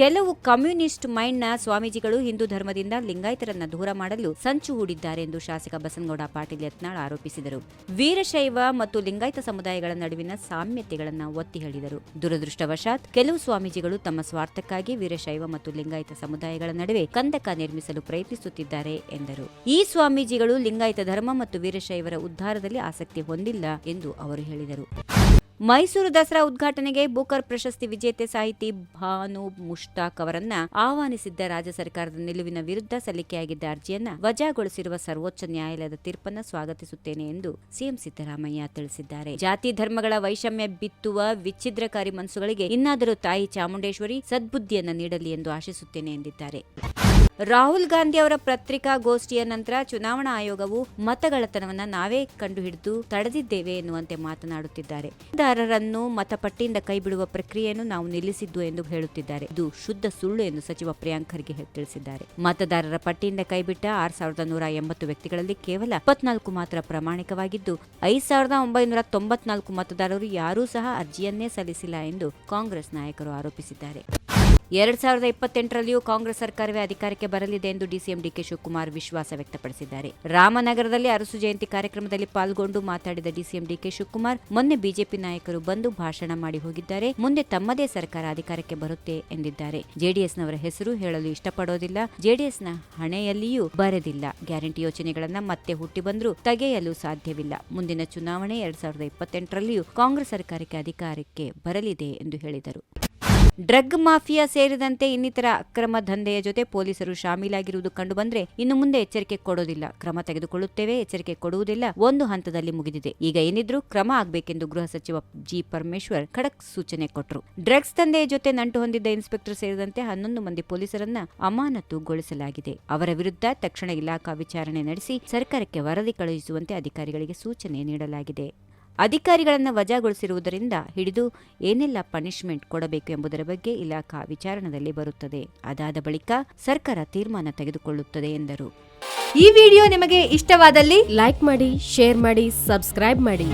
ಕೆಲವು ಕಮ್ಯುನಿಸ್ಟ್ ಮೈಂಡ್ನ ಸ್ವಾಮೀಜಿಗಳು ಹಿಂದೂ ಧರ್ಮದಿಂದ ಲಿಂಗಾಯತರನ್ನ ದೂರ ಮಾಡಲು ಸಂಚು ಹೂಡಿದ್ದಾರೆ ಎಂದು ಶಾಸಕ ಬಸನಗೌಡ ಪಾಟೀಲ್ ಯತ್ನಾಳ್ ಆರೋಪಿಸಿದರು. ವೀರಶೈವ ಮತ್ತು ಲಿಂಗಾಯತ ಸಮುದಾಯಗಳ ನಡುವಿನ ಸಾಮ್ಯತೆಗಳನ್ನು ಒತ್ತಿ ಹೇಳಿದರು. ದುರದೃಷ್ಟವಶಾತ್ ಕೆಲವು ಸ್ವಾಮೀಜಿಗಳು ತಮ್ಮ ಸ್ವಾರ್ಥಕ್ಕಾಗಿ ವೀರಶೈವ ಮತ್ತು ಲಿಂಗಾಯತ ಸಮುದಾಯಗಳ ನಡುವೆ ಕಂದಕ ನಿರ್ಮಿಸಲು ಪ್ರಯತ್ನಿಸುತ್ತಿದ್ದಾರೆ ಎಂದರು. ಈ ಸ್ವಾಮೀಜಿಗಳು ಲಿಂಗಾಯತ ಧರ್ಮ ಮತ್ತು ವೀರಶೈವರ ಉದ್ಧಾರದಲ್ಲಿ ಆಸಕ್ತಿ ಹೊಂದಿಲ್ಲ ಎಂದು ಅವರು ಹೇಳಿದರು. ಮೈಸೂರು ದಸರಾ ಉದ್ಘಾಟನೆಗೆ ಬುಕರ್ ಪ್ರಶಸ್ತಿ ವಿಜೇತೆ ಸಾಹಿತಿ ಭಾನು ಮುಷ್ತಾಕ್ ಅವರನ್ನ ಆಹ್ವಾನಿಸಿದ್ದ ರಾಜ್ಯ ಸರ್ಕಾರದ ನಿಲುವಿನ ವಿರುದ್ಧ ಸಲ್ಲಿಕೆಯಾಗಿದ್ದ ಅರ್ಜಿಯನ್ನ ವಜಾಗೊಳಿಸಿರುವ ಸರ್ವೋಚ್ಚ ನ್ಯಾಯಾಲಯದ ತೀರ್ಪನ್ನು ಸ್ವಾಗತಿಸುತ್ತೇನೆ ಎಂದು ಸಿಎಂ ಸಿದ್ದರಾಮಯ್ಯ ತಿಳಿಸಿದ್ದಾರೆ. ಜಾತಿ ಧರ್ಮಗಳ ವೈಷಮ್ಯ ಬಿತ್ತುವ ವಿಚ್ಛಿದ್ರಕಾರಿ ಮನಸ್ಸುಗಳಿಗೆ ಇನ್ನಾದರೂ ತಾಯಿ ಚಾಮುಂಡೇಶ್ವರಿ ಸದ್ಬುದ್ಧಿಯನ್ನು ನೀಡಲಿ ಎಂದು ಆಶಿಸುತ್ತೇನೆ ಎಂದಿದ್ದಾರೆ. ರಾಹುಲ್ ಗಾಂಧಿ ಅವರ ಪತ್ರಿಕಾಗೋಷ್ಠಿಯ ನಂತರ ಚುನಾವಣಾ ಆಯೋಗವು ಮತಗಳತನವನ್ನು ನಾವೇ ಕಂಡುಹಿಡಿದು ತಡೆದಿದ್ದೇವೆ ಎನ್ನುವಂತೆ ಮಾತನಾಡುತ್ತಿದ್ದಾರೆ. ಮತದಾರರನ್ನು ಮತಪಟ್ಟಿಯಿಂದ ಕೈಬಿಡುವ ಪ್ರಕ್ರಿಯೆಯನ್ನು ನಾವು ನಿಲ್ಲಿಸಿದ್ದು ಎಂದು ಹೇಳುತ್ತಿದ್ದಾರೆ. ಇದು ಶುದ್ಧ ಸುಳ್ಳು ಎಂದು ಸಚಿವ ಪ್ರಿಯಾಂಕ್ ಖರ್ಗೆ ತಿಳಿಸಿದ್ದಾರೆ. ಮತದಾರರ ಪಟ್ಟಿಯಿಂದ ಕೈಬಿಟ್ಟ ಆರ್ ಸಾವಿರದ ನೂರ ಎಂಬತ್ತು ವ್ಯಕ್ತಿಗಳಲ್ಲಿ ಕೇವಲ ಇಪ್ಪತ್ನಾಲ್ಕು ಮಾತ್ರ ಪ್ರಮಾಣಿಕವಾಗಿದ್ದು, ಐದ್ ಸಾವಿರದ ಒಂಬೈನೂರ ತೊಂಬತ್ನಾಲ್ಕು ಮತದಾರರು ಯಾರೂ ಸಹ ಅರ್ಜಿಯನ್ನೇ ಸಲ್ಲಿಸಿಲ್ಲ ಎಂದು ಕಾಂಗ್ರೆಸ್ ನಾಯಕರು ಆರೋಪಿಸಿದ್ದಾರೆ. ಎರಡ್ ಸಾವಿರದ ಇಪ್ಪತ್ತೆಂಟರಲ್ಲಿಯೂ ಕಾಂಗ್ರೆಸ್ ಸರ್ಕಾರವೇ ಅಧಿಕಾರಕ್ಕೆ ಬರಲಿದೆ ಎಂದು ಡಿಸಿಎಂ ಡಿಕೆ ಶಿವಕುಮಾರ್ ವಿಶ್ವಾಸ ವ್ಯಕ್ತಪಡಿಸಿದ್ದಾರೆ. ರಾಮನಗರದಲ್ಲಿ ಅರಸು ಜಯಂತಿ ಕಾರ್ಯಕ್ರಮದಲ್ಲಿ ಪಾಲ್ಗೊಂಡು ಮಾತಾಡಿದ ಡಿಸಿಎಂ ಡಿಕೆ ಶಿವಕುಮಾರ್, ಮೊನ್ನೆ ಬಿಜೆಪಿ ನಾಯಕರು ಬಂದು ಭಾಷಣ ಮಾಡಿ ಹೋಗಿದ್ದಾರೆ, ಮುಂದೆ ತಮ್ಮದೇ ಸರ್ಕಾರ ಅಧಿಕಾರಕ್ಕೆ ಬರುತ್ತೆ ಎಂದಿದ್ದಾರೆ. ಜೆಡಿಎಸ್ನವರ ಹೆಸರು ಹೇಳಲು ಇಷ್ಟಪಡೋದಿಲ್ಲ, ಜೆಡಿಎಸ್ನ ಹಣೆಯಲ್ಲಿಯೂ ಬರೆದಿಲ್ಲ. ಗ್ಯಾರಂಟಿ ಯೋಜನೆಗಳನ್ನ ಮತ್ತೆ ಹುಟ್ಟಿ ಬಂದರೂ ತೆಗೆಯಲು ಸಾಧ್ಯವಿಲ್ಲ. ಮುಂದಿನ ಚುನಾವಣೆ ಎರಡ್ ಸಾವಿರದ ಇಪ್ಪತ್ತೆಂಟರಲ್ಲಿಯೂ ಕಾಂಗ್ರೆಸ್ ಸರ್ಕಾರಕ್ಕೆ ಅಧಿಕಾರಕ್ಕೆ ಬರಲಿದೆ ಎಂದು ಹೇಳಿದರು. ಡ್ರಗ್ ಮಾಫಿಯಾ ಸೇರಿದಂತೆ ಇನ್ನಿತರ ಅಕ್ರಮ ದಂಧೆಯ ಜೊತೆ ಪೊಲೀಸರು ಶಾಮೀಲಾಗಿರುವುದು ಕಂಡುಬಂದ್ರೆ ಇನ್ನು ಮುಂದೆ ಎಚ್ಚರಿಕೆ ಕೊಡೋದಿಲ್ಲ. ಕ್ರಮ ತೆಗೆದುಕೊಳ್ಳುತ್ತೇವೆ, ಎಚ್ಚರಿಕೆ ಕೊಡುವುದಿಲ್ಲ. ಒಂದು ಹಂತದಲ್ಲಿ ಮುಗಿದಿದೆ. ಈಗ ಏನಿದ್ರೂ ಕ್ರಮ ಆಗಬೇಕೆಂದು ಗೃಹ ಸಚಿವ ಜಿ. ಪರಮೇಶ್ವರ್ ಖಡಕ್ ಸೂಚನೆ ಕೊಟ್ಟರು ಡ್ರಗ್ಸ್ ದಂಧೆಯ ಜೊತೆ ನಂಟು ಹೊಂದಿದ್ದ ಇನ್ಸ್ಪೆಕ್ಟರ್ ಸೇರಿದಂತೆ ಹನ್ನೊಂದು ಮಂದಿ ಪೊಲೀಸರನ್ನ ಅಮಾನತುಗೊಳಿಸಲಾಗಿದೆ. ಅವರ ವಿರುದ್ಧ ತಕ್ಷಣ ಇಲಾಖಾ ವಿಚಾರಣೆ ನಡೆಸಿ ಸರ್ಕಾರಕ್ಕೆ ವರದಿ ಕಳುಹಿಸುವಂತೆ ಅಧಿಕಾರಿಗಳಿಗೆ ಸೂಚನೆ ನೀಡಲಾಗಿದೆ. ಅಧಿಕಾರಿಗಳನ್ನು ವಜಾಗೊಳಿಸಿರುವುದರಿಂದ ಹಿಡಿದು ಏನೆಲ್ಲ ಪನಿಷ್ಮೆಂಟ್ ಕೊಡಬೇಕು ಎಂಬುದರ ಬಗ್ಗೆ ಇಲಾಖಾ ವಿಚಾರಣದಲ್ಲಿ ಬರುತ್ತದೆ. ಅದಾದ ಬಳಿಕ ಸರ್ಕಾರ ತೀರ್ಮಾನ ತೆಗೆದುಕೊಳ್ಳುತ್ತದೆ ಎಂದರು. ಈ ವಿಡಿಯೋ ನಿಮಗೆ ಇಷ್ಟವಾದಲ್ಲಿ ಲೈಕ್ ಮಾಡಿ, ಶೇರ್ ಮಾಡಿ, ಸಬ್ಸ್ಕ್ರೈಬ್ ಮಾಡಿ.